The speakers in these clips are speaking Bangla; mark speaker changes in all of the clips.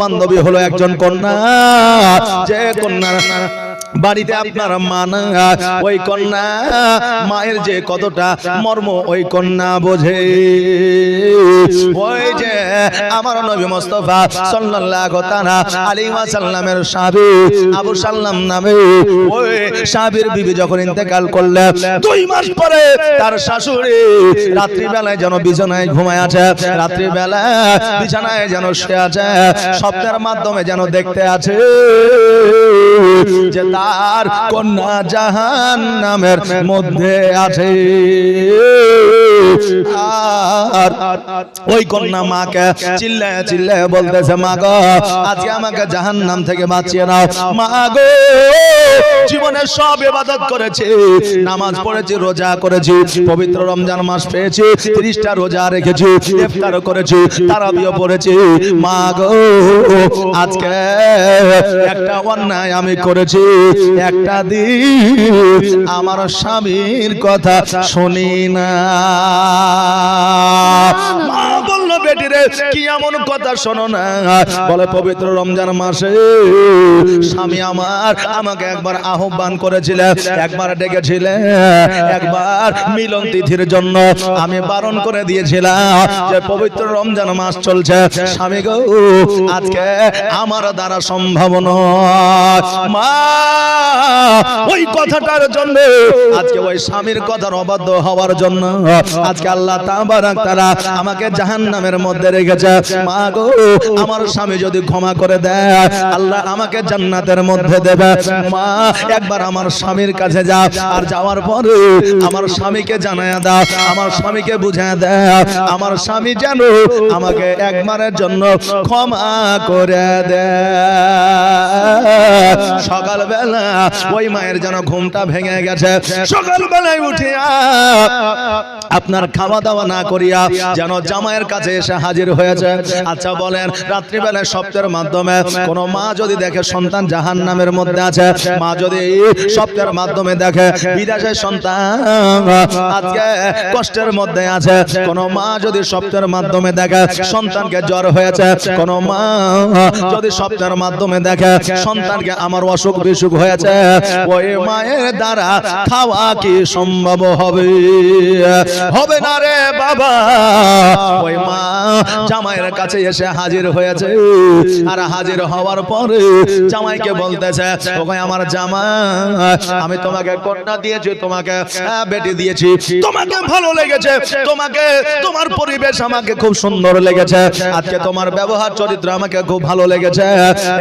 Speaker 1: বান্ধবী হলো একজন কন্যা। যে কন্যা বাড়িতে আপনার মা না ওই কন্যা, মায়ের যে কতটা মর্ম, ওই কন্যা বোঝে। ওই যে আমার নবী মুস্তাফা সাল্লাল্লাহু তাআলা আলাইহি ওয়াসাল্লামের সাহাবী, আবু সাল্লাম নামে, ওই সাহাবীর বিবি যখন ইন্তেকাল করলেন দুই মাস পরে তার শাশুড়ি রাত্রি বেলায় যেন বিছানায় ঘুমায় আছে রাত্রি বেলায় বিছানায় যেন শুয়ে আছে স্বপ্নের মাধ্যমে যেন দেখতে আছে যে তার কন্যা জাহান নামের মধ্যে আছে। ওই কন্যা মাকে চিল্লায় চিল্লায় বলতেছে মা গো আজকে আমাকে জাহান নাম থেকে বাঁচিয়ে নাও। মা গো জীবনে সব ইবাদত করেছি, নামাজ পড়েছি, রোজা করেছি, পবিত্র রমজান মাস পেয়েছি, ত্রিশটা রোজা রেখেছি, ইফতার করেছি, তারাবিও পড়েছি। মা গো আজকে একটা অন্যায় আমি করেছি। একটা দিন আমার স্বামীর কথা শুনি না। রে কি এমন কথা শোনো না। বলে পবিত্র রমজান মাসে স্বামী আমার আমাকে একবার আহ্বান করেছিল একবার ডেকেছিল একবার মিলন তিথির জন্য আমি বারণ করে দিয়েছিলাম যে পবিত্র রমজান মাস চলছে। স্বামী গো আজকে আমার দ্বারা সম্ভব নয়। মা ওই কথাটার জন্য। আজকে ওই স্বামীর কথার অবাধ্য হওয়ার জন্য। আজকে আল্লাহ তাবারাক তাআলা আমাকে জাহান্নামের মধ্যে রেখেছে। মা গো, আমার স্বামী যদি ক্ষমা করে দেয়, আল্লাহ আমাকে জান্নাতের মধ্যে দেবে। মা, একবার আমার স্বামীর কাছে যাও আর যাওয়ার পরে আমার স্বামীকে জানায় দাও আমার স্বামীকে বুঝায় দাও আমার স্বামী যেন আমাকে একবারের জন্য ক্ষমা করে দেয় সকালবেলা ওই মায়ের যেন ঘুমটা ভেঙে গেছে। সকালবেলায় উঠিয়া আপনার খাওয়া দাওয়া না করিয়া যেন জামাইয়ের কাছে এসে হাজির হয়েছে। আচ্ছা বলেন, রাত্রিবেলায় শব্দের মাধ্যমে কোন মা যদি দেখে সন্তান জাহান নামের মধ্যে আছে, মা যদি শব্দের মাধ্যমে দেখে বিদেশের সন্তান আজকে কষ্টের মধ্যে আছে, কোন মা যদি শব্দের মাধ্যমে দেখে সন্তানকে জ্বর হয়েছে, কোন মা যদি শব্দের মাধ্যমে দেখে সন্তানকে আমার অসুখ বিসুখ হয়েছে ওই মায়ের দ্বারা খাওয়া কি সম্ভব হবে? হবে না রে বাবা। ওই মা জামাইয়ের কাছে এসে হাজির হয়েছে। আর হাজির হওয়ার পরে জামাইকে বলতেছে ওকে আমার জামাই আমি তোমাকে কন্যা দিয়েছি তোমাকে বেটি দিয়েছি। তোমাকে ভালো লেগেছে তোমাকে তোমার পরিবেশ আমাকে খুব সুন্দর লেগেছে। আজকে তোমার ব্যবহার চরিত্র আমাকে খুব ভালো লেগেছে।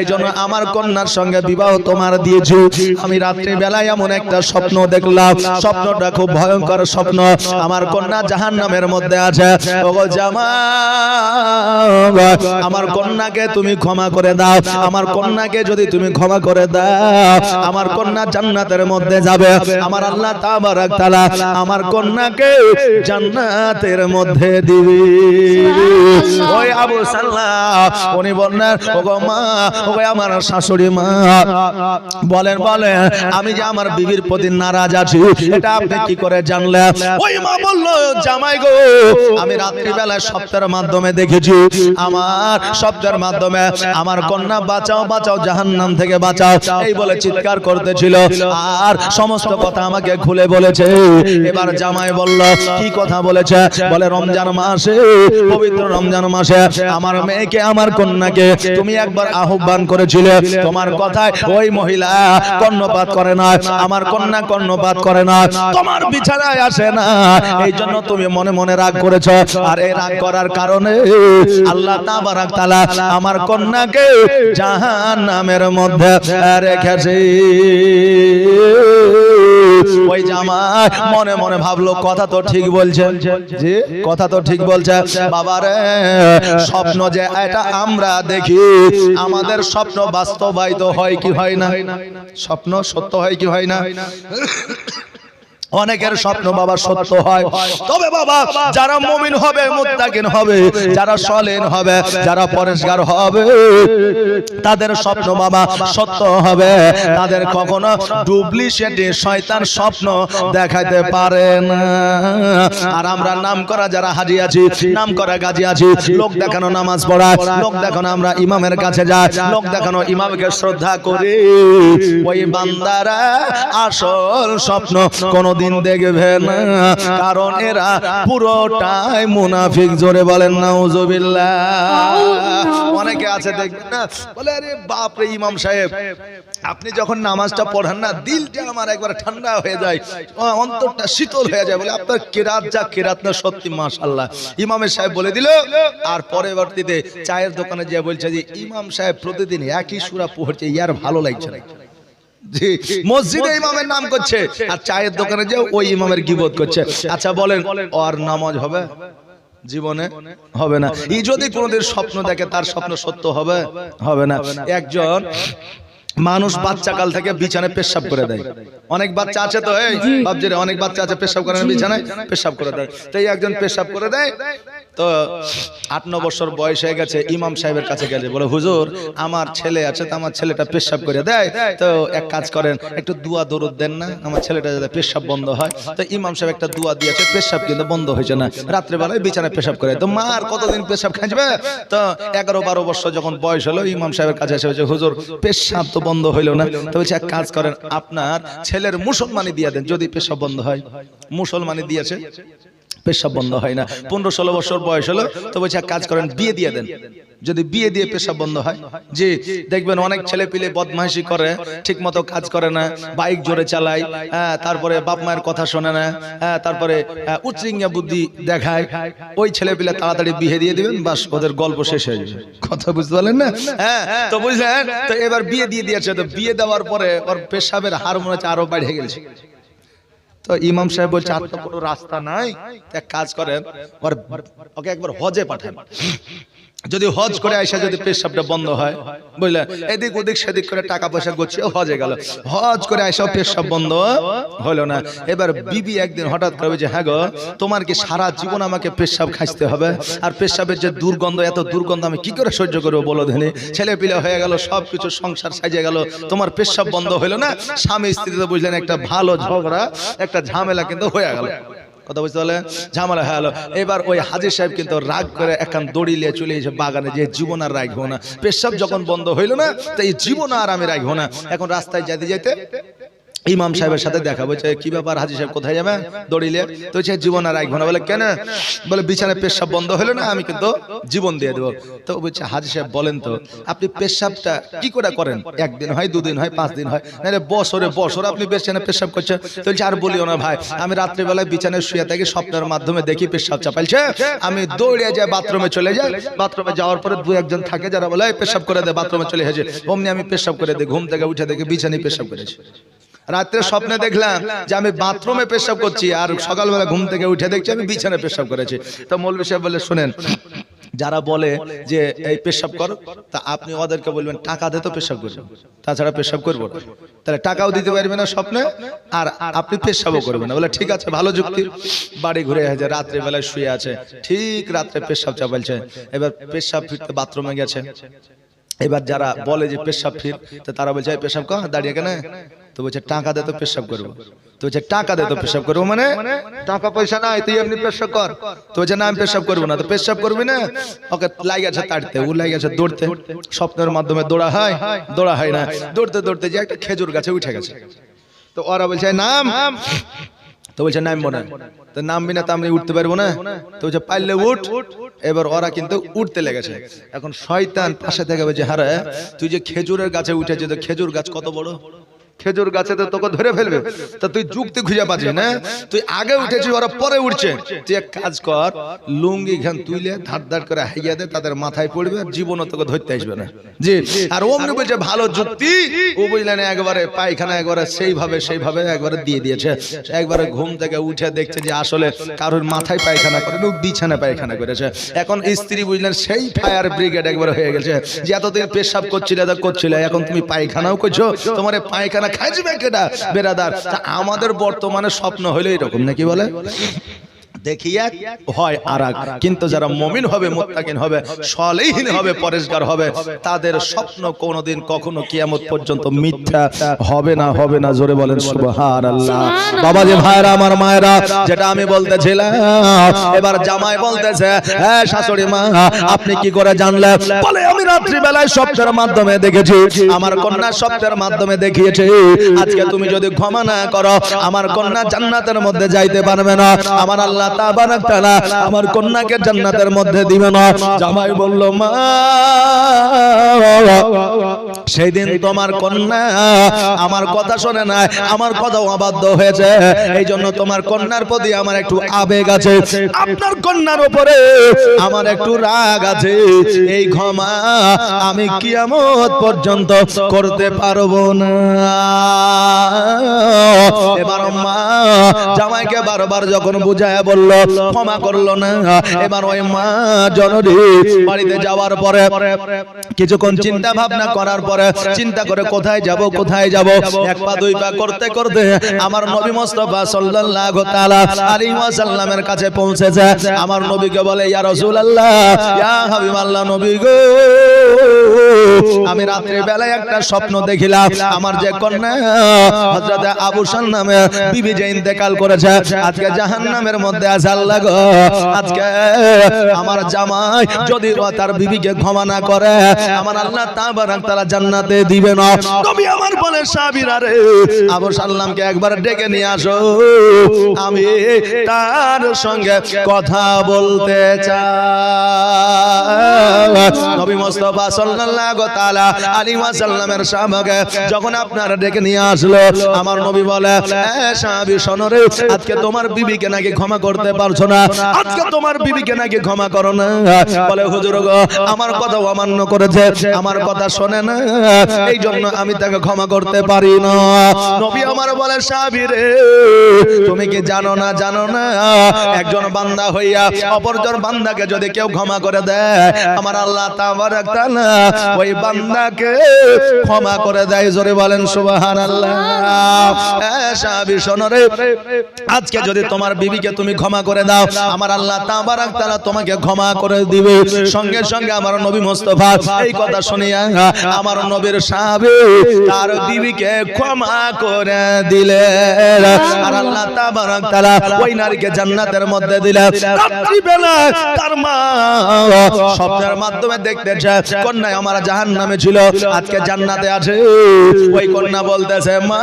Speaker 1: এই জন্য আমার কন্যার সঙ্গে বিবাহ তোমার দিয়েছি। আমি রাত্রি বেলায় এমন একটা স্বপ্ন দেখলাম। স্বপ্নটা খুব ভয়ঙ্কর স্বপ্ন। আমার কন্যা জাহান নামের মধ্যে আছে। ওগো জামা আমার কন্যাকে তুমি ক্ষমা করে দাও। আমার কন্যাকে যদি তুমি ক্ষমা করে দাও আমার কন্যা জান্নাতের মধ্যে যাবে। আমার আল্লাহ তাবারাক তাআলা আমার কন্যাকে জান্নাতের মধ্যে দিবে। ওই আবু সাল্লাহ উনি বললেন ওগো মা ওগো আমার শাশুড়ি মা। বলেন বলেন আমি যে আমার বিবির প্রতি নারাজ আছি এটা আপনি কি করে জানলেন? ওই মা বলল জামাই গো আমি রাত্রিবেলায় শব্দের মাধ্যমে দেখেছি আমার শব্দের মাধ্যমে আমার কন্যা বাঁচাও বাঁচাও জাহান্নাম থেকে বাঁচাও। এই বলে চিৎকার করতেছিল আর সমস্ত কথা আমাকে খুলে বলেছে। এবার জামাই বলল কি কথা বলেছে? বলে রমজান মাসে পবিত্র রমজান মাসে আমার মেয়েকে আমার কন্যাকে তুমি একবার আহ্বান করেছিলে। তোমার কথায় ওই মহিলা কর্ণপাত করে না আমার কন্যা কর্ণপাত করে না তোমার বিছানায় আসে না এই জন্য তুমি মনে মনে রাগ করেছ আর এই রাগ করার কারণে আল্লাহ তাবারাক তাআলা আমার কন্যাকে জাহান নামের মধ্যে রেখেছে ওই জামাই মনে মনে ভাবলো, কথা তো ঠিক বলছে। কথা তো ঠিক বলছে। বাবারে স্বপ্ন যে এটা আমরা দেখি, আমাদের স্বপ্ন বাস্তবায়িত হয় কি হয় না? স্বপ্ন সত্য হয় কি হয় না? অনেকের স্বপ্ন বাবা সত্য হয়। তবে বাবা যারা মুমিন হবে মুত্তাকিন হবে যারা সলেন হবে যারা পরিষ্কার হবে তাদের স্বপ্ন বাবা সত্য হবে। তাদের কখনো ডুপ্লিসেটে শয়তান স্বপ্ন দেখাতে পারে না। আর আমরা নাম করা যারা হাজি আছি নাম করা গাজি আছি লোক দেখানো নামাজ পড়ায় লোক দেখানো আমরা ইমামের কাছে যাই লোক দেখানো ইমামকে শ্রদ্ধা করি। ওই বান্দারা আসল স্বপ্ন কোনোদিন দেখবে না। কারণ এরা পুরোটাই মুনাফিক। জোরে বলেন নাউজুবিল্লাহ। অনেকে আছে দেখবেন না? বলে আরে বাপ রে ইমাম সাহেব আপনি যখন নামাজটা পড়েন না দিলটা আমার একবার ঠান্ডা হয়ে যায়। অন্তরটা শীতল হয়ে যায়। বলে আপনার কেরাত যা কেরাত না সত্যি মাশাল্লাহ ইমামের সাহেব বলে দিল আর পরবর্তীতে চায়ের দোকানে যে বলছে যে ইমাম সাহেব প্রতিদিন একই সুরা পড়ছে ইয়ার ভালো লাগছে না। মসজিদে ইমামের নাম করছে। আর চায়ের দোকানে যে ওই ইমামের গিবত করছে। আচ্ছা বলেন ওর নামাজ হবে? জীবনে? হবে না। ই যদি কোনোদিন স্বপ্ন দেখে তার স্বপ্ন সত্য হবে হবে না। একজন মানুষ বাচ্চা কাল থেকে বিছানায় পেশাব করে দেয়। অনেক বাচ্চা আছে তো এই অনেক বাচ্চা আছে পেশাব করে বিছানায় পেশাব করে দেয়। তো এই একজন পেশাব করে দেয় তো আট ন বছর বয়স হয়ে গেছে ইমাম সাহেবের কাছে গেছে বলে হুজুর আমার ছেলে আছে তো আমার ছেলেটা পেশাব করে দেয়। তো এক কাজ করেন একটু দুয়া দরুদ দেন না আমার ছেলেটা যাতে পেশাব বন্ধ হয়। তো ইমাম সাহেব একটা দুয়া দিয়েছে পেশাব কিন্তু বন্ধ হয়েছে না। রাত্রেবেলায় বিছানায় পেশাব করে। তো মা আর কতদিন পেশাব খাঁচবে তো এগারো বারো বছর যখন বয়স হলো ইমাম সাহেবের কাছে এসে বলছে হুজুর পেশাব তো বন্ধ হইল না। তো বলছে এক কাজ করেন আপনার ছেলের মুসলমানি দিয়ে দেন যদি পেশাব বন্ধ হয়। মুসলমানি দিয়েছে। পেশাব বন্ধ হয় না। পনেরো ষোলো বছর বয়স হলো তো বলছে এক কাজ করেন বিয়ে দিয়ে দেন। যদি বিয়ে দিয়ে পেশাব বন্ধ হয় জি দেখবেন অনেক ছেলে পিলে বদমাইশি করে ঠিক মতো কাজ করে না বাইক জোরে চালায় হ্যাঁ তারপরে বাপ মায়ের কথা শোনে না হ্যাঁ তারপরে উচ্চৃঙ্গা বুদ্ধি দেখায় ওই ছেলে পিলে তাড়াতাড়ি বিয়ে দিয়ে দিবেন বাস ওদের গল্প শেষ হয়ে যাবে। কথা বুঝতে পারলেন না? হ্যাঁ তো বুঝলেন? তো এবার বিয়ে দিয়ে দিয়েছে তো বিয়ে দেওয়ার পরে ওর পেশাবের হার মনে হচ্ছে আরও বেড়ে গেছে তো ইমাম সাহেব বলছে, আর তো কোনো রাস্তা নাই। এক কাজ করেন ওকে একবার হজে পাঠান। যদি হজ করে আইসা যদি পেশাবটা বন্ধ হয় বুঝলেন এদিক ওদিক সেদিক করে টাকা পয়সা করছে হজে গেল। হজ করে আইসা পেশাব বন্ধ হলো না। এবার বিবি একদিন হঠাৎ করে যে হ্যাঁ গো তোমার কি সারা জীবন আমাকে পেশাব খাইতে হবে? আর পেশাবের যে দুর্গন্ধ এত দুর্গন্ধ আমি কি করে সহ্য করব বলো ধেনে? ছেলে পিলে হয়ে গেল সব কিছু সংসার সাজে গেল। তোমার পেশাব বন্ধ হলো না? স্বামী স্ত্রীতে বুঝলেন একটা ভালো ঝগড়া একটা ঝামেলা কিন্তু হয়ে গেল। কথা বুঝতে পারলে ঝামেলা হয়ে গেল। এবার ওই হাজির সাহেব কিন্তু রাগ করে এখন দড়ি নিয়ে চলে এসে বাগানে যে জীবন আর রাখব না। পেশাব যখন বন্ধ হইল না তাই জীবন আর আমি রাখব না। এখন রাস্তায় যেতে যেতে ইমাম সাহেবের সাথে দেখা বলছে কি ব্যাপার হাজি সাহেব কোথায় যাবে দড়িলে? তো সে জীবন আর রাখব না বলে কেন? বলে বিছানায় পেশাব বন্ধ হলো না আমি কিন্তু জীবন দিয়ে দেবো। তো বলছে হাজি সাহেব বলেন তো আপনি পেশাবটা কি করে করেন? একদিন হয় দুদিন হয় পাঁচ দিন হয়। নাহলে বছরে বছর আপনি বিছানায় পেশাব করছেন। তো বলছে আর বলিও না ভাই আমি রাত্রিবেলায় বিছানায় শুয়ে থাকি স্বপ্নের মাধ্যমে দেখি পেশাব চাপাইছে। আমি দৌড়ে যাই বাথরুমে চলে যাই। বাথরুমে যাওয়ার পরে দু একজন থাকে যারা বলে পেশাব করে দেয় বাথরুমে চলে এসেছে অমনি আমি পেশাব করে দিই ঘুম থেকে উঠে দেখি বিছানায় পেশাব করেছি। রাত্রে স্বপ্নে দেখলাম যে আমি বাথরুমে পেশাব করছি আর সকালবেলা ঘুম থেকে উঠে দেখছি আমি বিছানায় পেশাব করেছি। তো মৌলভী সাহেব বলে শুনেন যারা বলে যে এই পেশাব কর তা আপনি ওদেরকে বলবেন টাকা দে তো পেশাব করবেন তাছাড়া পেশাব করব তাহলে টাকাও দিতে পারবে না স্বপ্নে আর আপনি পেশাবও করবেন না। বলে ঠিক আছে ভালো যুক্তি। বাড়ি ঘুরে আছে রাত্রে বেলায় শুয়ে আছে ঠিক রাত্রে পেশাব চাপালছে এবার পেশাব ফিরতে বাথরুমে গেছে। এবার যারা বলে যে পেশাব ফির তো তারা বলছে "এই পেশাব কর দাঁড়িয়ে কেন? তো বলছে, টাকা দে তো পেশাব করব। তো বলছে, টাকা দে তো পেশাব করব মানে? টাকা পয়সা নাই, তুই এমনি পেশাব কর। তো বলছে, না, আমি পেশাব করব না। তো পেশাব করবি না? ওকে লাই আছে তাড়তে ও লাই আছে দৌড়তে। স্বপ্নের মাধ্যমে দৌড়া হয় দৌড়া হয় না। দৌড়তে দৌড়তে যে একটা খেজুর গাছে উঠে গেছে। তো ওরা বলছে, নাম! তো বলছে, নামবো না। তো নামবি না তো আমি উঠতে পারব না। তো বলছে, পারলে উঠ। এবার ওরা কিন্তু উঠতে লেগেছে। এখন শয়তান পাশে থেকে বলছে, হারে, তুই যে খেজুরের গাছে উঠেছে তো খেজুর গাছ কত বড়? খেজুর গাছে তো তোকে ধরে ফেলবে। তা তুই যুক্তি খুঁজে পাচ্ছিস না? তুই আগে উঠেছিস, ওরা পরে উঠছে। তুই এক কাজ কর, লুঙ্গি ঘান তুইলে ধার ধার করে হাইয়া দে, তাদের মাথায় পড়বে আর জীবনও তোকে ধরতে আসবে না। জি, আর অমনি বলছে, ভালো যুক্তি? ও বুঝলেন একবারে পায়খানা, একবারে সেইভাবে সেইভাবে একবারে দিয়ে দিয়েছে। একবারে ঘুম থেকে উঠে দেখছে যে আসলে কারোর মাথায় পায়খানা করে বিছানা পায়খানা করেছে। এখন স্ত্রী বুঝলেন সেই ফায়ার ব্রিগেড একবার হয়ে গেছে। যে এতদিন পেশাব করছিলে তো করছিলে, এখন তুমি পায়খানাও করছ। তোমার পায়খানা খাইজবে কেডা? বেরাদার আমাদের বর্তমানে স্বপ্ন হইল এরকম নাকি বলে? দেখি এক হয় আর কিন্তু যারা মমিন হবে মোত্তাকিন হবে সলেহীন হবে পরেশগার হবে তাদের স্বপ্ন কোনোদিন কখনো কিয়ামত পর্যন্ত মিথ্যা হবে না হবে না। জোরে বলেন সুবহানাল্লাহ। বাবা যে ভাইরা আমার মায়েরা যেটা আমি বলতেছিলাম এবার জামাই বলতেছে হ্যাঁ শাশুড়ি মা আপনি কি করে জানলেন বলে আমি রাত্রি বেলায় স্বপ্নের মাধ্যমে দেখেছি। আমার কন্যা স্বপ্নের মাধ্যমে দেখিয়েছে। আজকে তুমি যদি ক্ষমা না করো আমার কন্যা জান্নাতের মধ্যে যাইতে পারবে না। আমার আল্লাহ আমার কন্যাকে জান্নাতের মধ্যে দিবে না। জামাই বলল মা সেই দিন তোমার কন্যা আমার কথা শোনে না আমার কথা অবাধ্য হয়েছে। এই জন্য তোমার কন্যার প্রতি আমার একটু আবেগ আছে। আপনার কন্যার উপরে আমার একটু রাগ আছে। এই ক্ষমা আমি কিয়ামত পর্যন্ত করতে পারব না। এবার মা জামাইকে বারবার যখন বুঝায় বলল ক্ষমা করল না। এবার ওই মা জননী বাড়িতে যাওয়ার পরে কিছুক্ষণ চিন্তা ভাবনা করার পরে চিন্তা করে কোথায় যাব কোথায় যাব? এক পা, দুই পা করতে করতে আমার নবী মুস্তাফা সাল্লাল্লাহু তাআলা ওয়াসাল্লামের কাছে পৌঁছেছে। আমার নবীকে বলে, ইয়া রাসূলুল্লাহ, ইয়া নবী গো। আমি বেলায় একটা স্বপ্ন দেখিলাম। আমার যে কন্যা হযরত নামে বিবি যে ইন্তেকাল করেছে, আজকে জাহান্নামের মধ্যে আছে, আল্লাহ গো, আজকে আমার জামাই যদি তার বিবিকে ক্ষমা না করে, আমার আল্লাহ তাবারাক তাআলা জান্নাতে দিবে না। নবী আমার বলে সাবিরা রে, আবু সাল্লামকে একবার ডেকে নিয়ে আসো। আমি তার সঙ্গে কথা বলতে চাই। নবী মুস্তাফা সাল্লাল্লাহু তাআলা আলাইহি ওয়াসাল্লামের সাহাবাকে যখন আপনারা ডেকে নিয়ে আসলো, আমার নবী বলে, এ সাহাবী, শোনো রে, আজকে তোমার বিবিকে নাকি ক্ষমা করতে পারছ না? আজকে তোমার বিবিকে নাকি ক্ষমা করো না? বলে, হুজুর গো, আমার কথা অমান্য করেছে, আমার কথা শোনে না এই জন্য আমি তাকে ক্ষমা করতে পারি না। নবী আমার বলে, সাহাবী রে, তুমি কি জানো না জানো না? একজন বান্দা হইয়া অপরজন বান্দাকে যদি কেউ ক্ষমা করে দেয়, আমার আল্লাহ তাবারাক তাআলা ওই বান্দাকে ক্ষমা করে দেয়, জোরে বলেন সুবহানাল্লাহ। সাহাবী, শোনো আজকে যদি তোমার বিবিকে তুমি ক্ষমা করে দাও, আমার আল্লাহ তাবারাক তোমাকে ক্ষমা করে দিবে। সঙ্গে সঙ্গে আমার নবী মুস্তাফা এই কথা শুনিয়া, আমার নবীর সাহাবী তার বিবিকে ক্ষমা করে দিলে। আর আল্লাহ তাবারাক ওই নারীকে জান্নাতের মধ্যে দিলেন রাত্রি বেলা তার মা স্বপ্নের মাধ্যমে দেখতেছে কন্যায় আমার জাহান নামে ছিল আজকে জান্নাতে আছে। ওই কন্যা বলতেছে মা